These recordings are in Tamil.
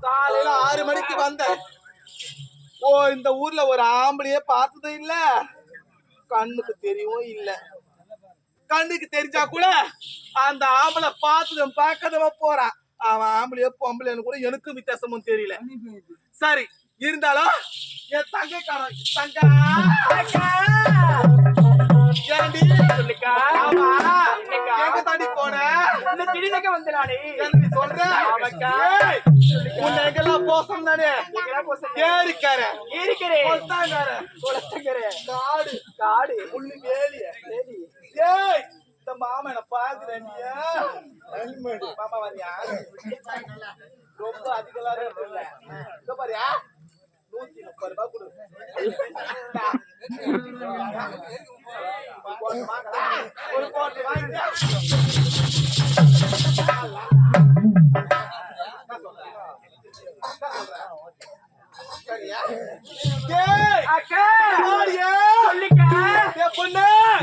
காலையில ஆறு மணிக்கு வந்தேன். ஓ இந்த ஊர்ல ஒரு ஆம்பளையே பார்த்ததும் இல்ல. கண்ணுக்கு தெரியவும் இல்ல. கண்ணுக்கு தெரிஞ்சா கூட அந்த ஆம்பளை பார்த்ததும் பார்க்காதவ போறான் அவன் ஆம்பளையோ பொம்பளைன்னு கூட எனக்கும் வித்தியாசமும் தெரியல. சரி இருந்தாலும் என் தங்கை காரம் தங்கா. சொல்லுக்கா. ஆமா. எங்க தாண்டி போன? இந்த திடீர்னக்க வந்து நானே என்ன சொல்ற? ஆமாக்கா. உன்னை எங்கெல்லாம் போசம் தானே? ஏரிக்கார. ஏரிக்கரே. கொஸ்தாங்கார கொஸ்தாங்கரே காடு. காடு. புள்ளி வேலிய. வேலி. ஏய் இந்த மாமா என்ன பாக்குறேன் நீ மாமா வரியா? ரொம்ப அதிகமா இருக்குல்ல. பாரியா? நூத்தி முப்பது ரூபாய் கொடு ஒரு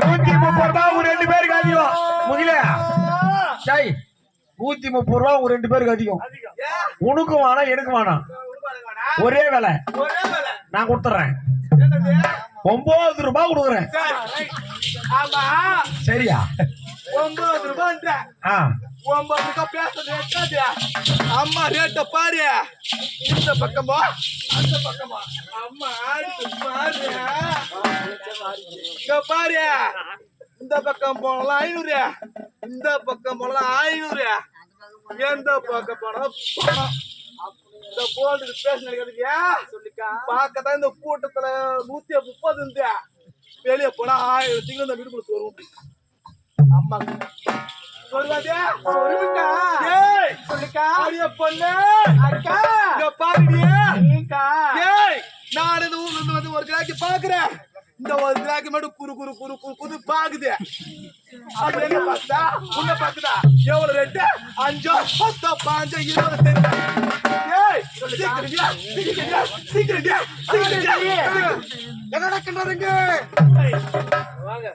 நூத்தி முப்பது ரெண்டு பேருக்கு அதிகம் முகில டேய் நூத்தி முப்பது ரூபா ரெண்டு பேருக்கு அதிகம். உனக்கும் வேணாம் எனக்கும் வேணாம். ஒரே வேலை. நான் கொடுத்துறேன். ஒன்பது ரூபாய் கொடுக்குறேன். ஆமா சரியா? ஒன்பது ரூபாய் ஆ. ஒன்பது ரூபாய் பேசுறது எட்டாது அம்மா ரேட்ட பாரு இந்த பக்கமா அந்த பக்கமா அம்மா ஆடு பாரு இங்க இந்த பக்கம் போனாலும் ஐநூறு. இந்த பக்கம் போனாலும் ஐநூறு. எந்த பக்கம் போனாலும் பணம். இந்த போல்டு பேச நினைக்கிறதுக்கு சொல்லிக்கா. பார்க்கத்தான் இந்த கூட்டத்துல நூத்தி முப்பது இருந்து. வெளியே போனா ஆயிரத்துக்கு இந்த வீடு வரும் அம்மா. சொல்லுவாதே? சொல்லுக்கா. ஏய். சொல்லுக்கா. அடிய பொண்ணு. அக்கா. இங்க பாருடியே ஏய். நான் இந்த ஊர்ல இருந்து வந்து ஒரு கிராக்கி பாக்குறேன் இந்த ஒரு கிராக்கி மட்டும் குறு குறு குறு குறு குறு பாக்குது அது என்ன பார்த்தா உன்ன பாக்குதா? எவ்வளவு ரெண்டு அஞ்சோ பத்தோ பாஞ்சோ இருபது தெரியும் ஏய் சீக்கிரடியா சீக்கிரடியா சீக்கிரடியா என்னடா கிணறுங்க வாங்க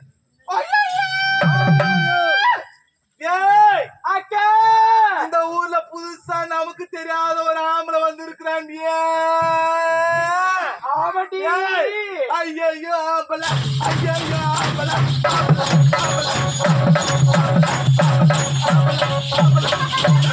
ஏய் அக்கா. இந்த ஊர்ல புதுசா நமக்கு தெரியாத ஒரு ஆம்பளை வந்து இருக்கிறான் ஏ ஐயோ ஆம்பளை ஐயோ ஆம்பளை பாருங்க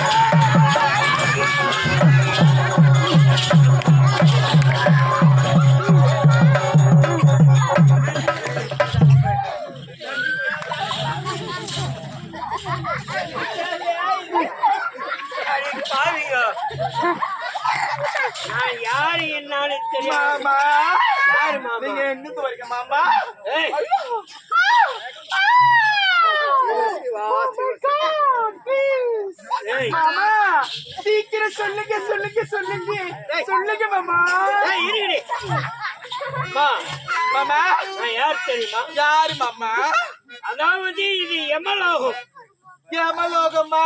தெரியுமா? யாரு மாமா? அதாவது இது யமலோகம். யமலோகமா?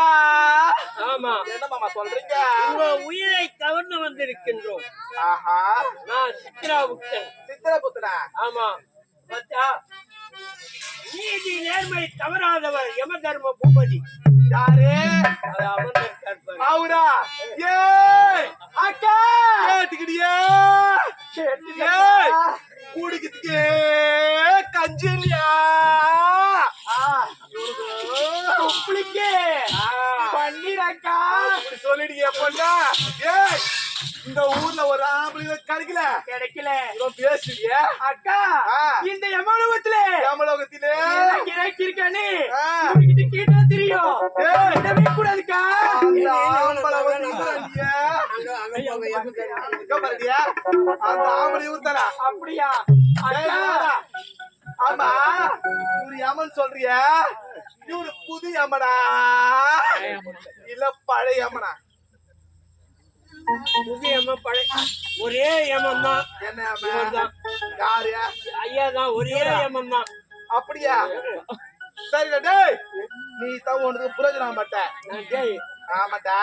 ஆமா. என்ன மாமா சொல்றீங்க? உங்க உயிரை கவர்ந்து வந்திருக்கின்றோம். ஆஹா. நான் சித்ராபுக்தன் சித்திரபுத்திரா ஆமா. பத்தா நீதி நேர்மை தவறாதவர் யம தர்ம பூபதி. யாரு. அவரா ஏய் அக்கா! கேட்டுக்கிடியே ஏய்! குடிக்கிறதுக்கு கஞ்சி இல்லையா? பண்ணிடக்கா. அப்படி சொல்லிடுங்க பொண்ணா. ஏய்! இந்த ஊர்ல ஒரு ஆம்பளை கிடைக்கல. கிடைக்கல. இவன் பேசுறிய. அக்கா இந்த யமலோகத்துல யமலோகத்திலே? கிடைச்சிருக்கானே உனக்கிட்ட கேட்டா தெரியும். இடவே கூடாதுக்கா. அந்த ஆம்பளை இவர்தானா? அக்கா. ஆமா. இவரு யமன் சொல்றிய. இவரு புது யமனா. இல்ல பழைய யமனா? புது பழைய ஒரே யமம் தான்? யாரு? ஐயா தான் ஒரே யமம் தான் அப்படியா? சரிடா டேய். நீ தான் உனக்கு புரோஜனம் மாட்ட. டேய். ஆமாடா.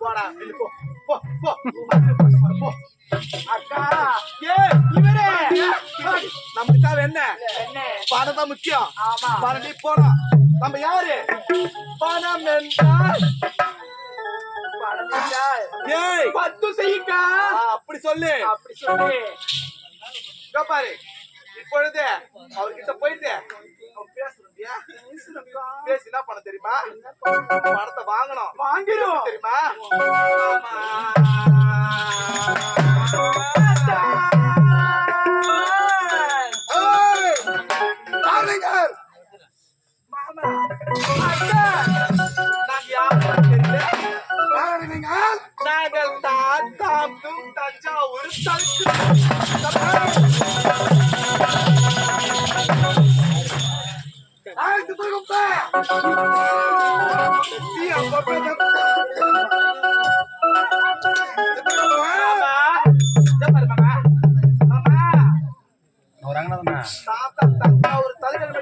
போடா போ. போ போ. அக்கா ஏ இவரே. நமக்கு தேவை என்ன? என்ன? பணம் தான் முக்கியம். ஆமா. பணம் போடா. நம்ம யாரு? பணம் என்றால் ஏய்! பத்து செய்யுக்கா அப்படி சொல்லு. அப்படி சொல்லு. இதோ பாரு. இப்பொழுது அவர்கிட்ட போயிட்டு? பேசி என்ன பண்ண தெரியுமா? பணத்தை வாங்கணும். வாங்கிடும் தெரியுமா? ஏய், தாம்பரம் தஞ்சாவூர் தடுக்கு ஆயிரத்தி ஒரு தலைகள்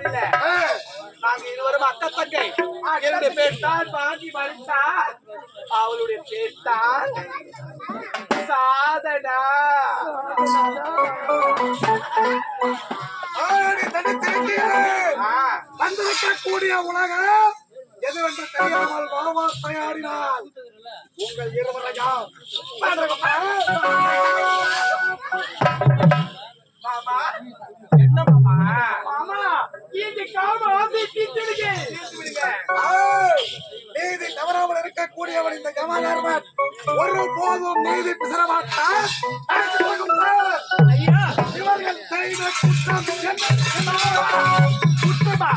நாங்க இருவரும் அக்கா தங்கை என்னுடைய பேர் தான் அவளுடைய பேர் தான் சாதனா. வந்திருக்கக்கூடிய உலகம் எதுவென்று தெரியாமல் வாவா தயாரினால் உங்கள் இருவரையும் மாமா என்ன மாமா? மாமா இந்த காம ஆசை நீதி தவறாமல் இருக்கக்கூடியவன் இந்த கமகர்மன் ஒரு போதும் நீதி பிசர மாட்டான் ஐயா. இவர்கள் செய்த குற்றம்? குற்றமா.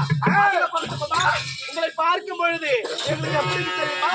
உங்களை பார்க்கும் பொழுது எங்களுக்கு எப்படி தெரியுமா?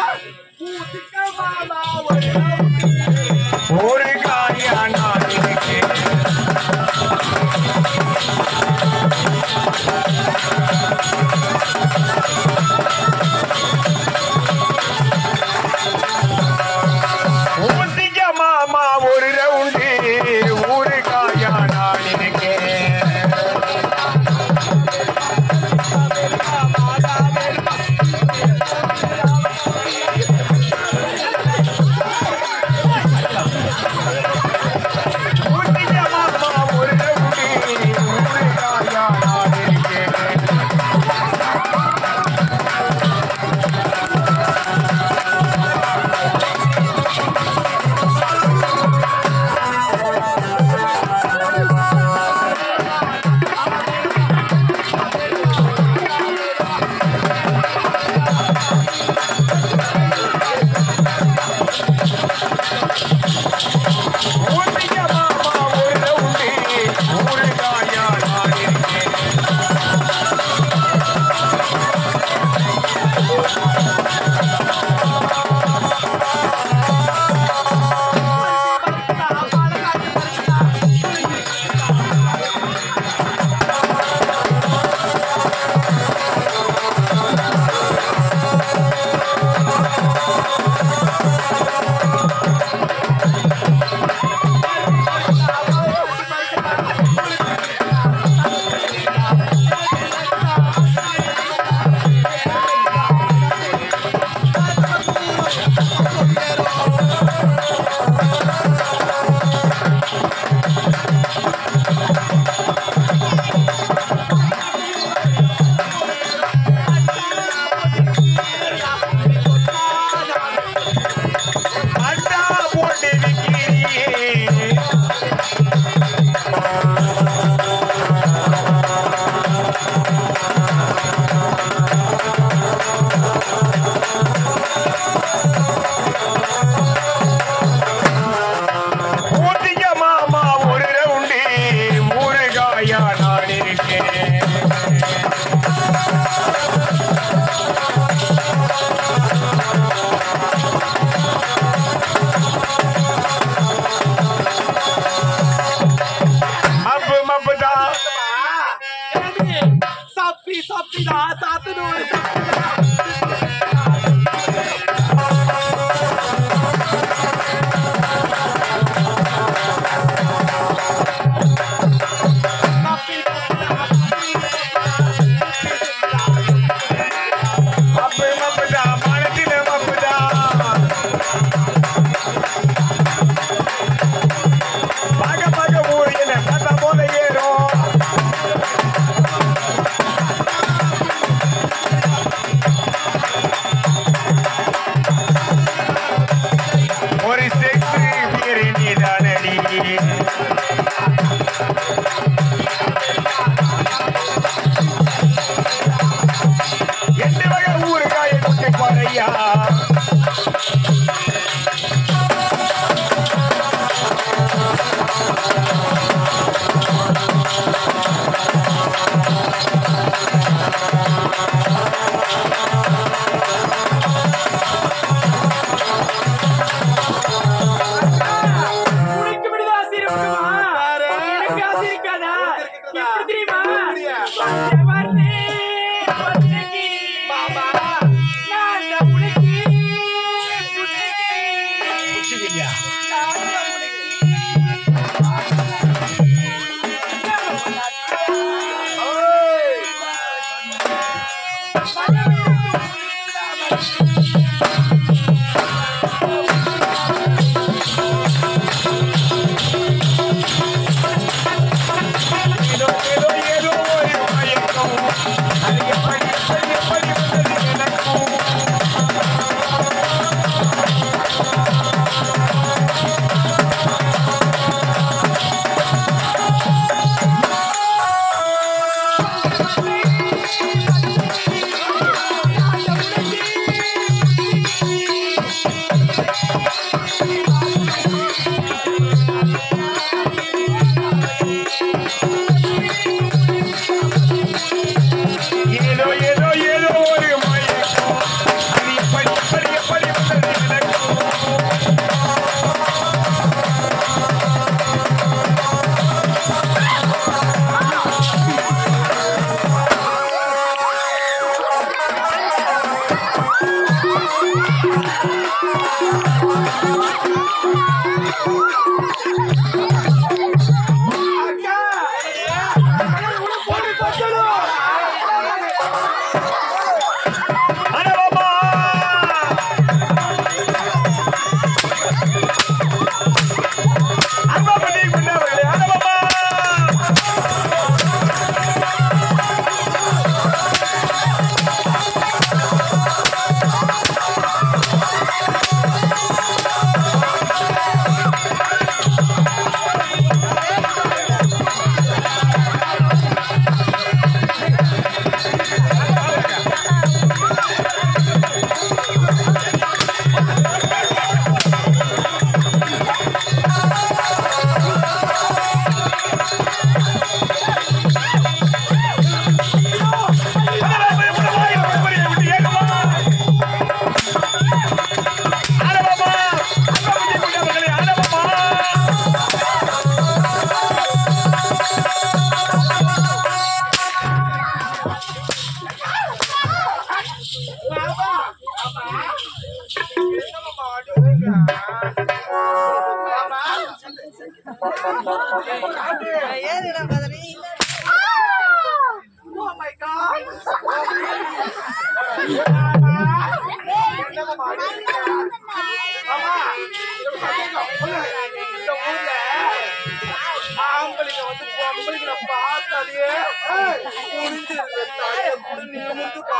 தலையை கூட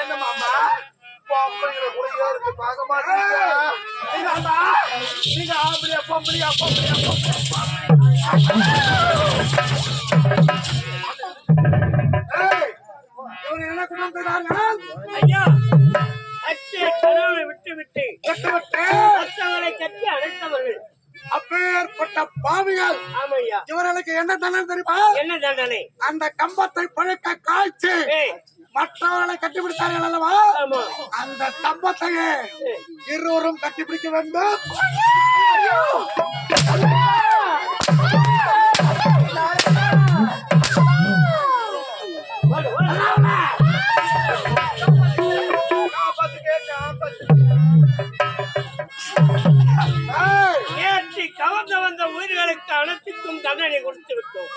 என்ன மாமா? பொம்பளைங்களை கூட ஏறிட்டு பார்க்க மாட்டீங்க. நீங்க ஆம்பளையா பொம்பளையா பொம்பளையா பொம்பளையா. இவங்க என்ன குணம் ஐயா. அப்பேற்பட்ட பாவிகள். இவர்களுக்கு என்ன தண்டனை தெரியுமா? என்ன தண்டனை? அந்த கம்பத்தை பழுக்க காய்ச்சி மற்றவர்களை கட்டிப்பிடித்தார்கள் அல்லவா? ஆமா. அந்த ஸ்தம்பத்தையே இருவரும் கட்டிப்பிடிக்க வேண்டும். தவழ்ந்த வந்த உயிர்களுக்கு அனைத்துக்கும் தண்டனை கொடுத்து விட்டோம்.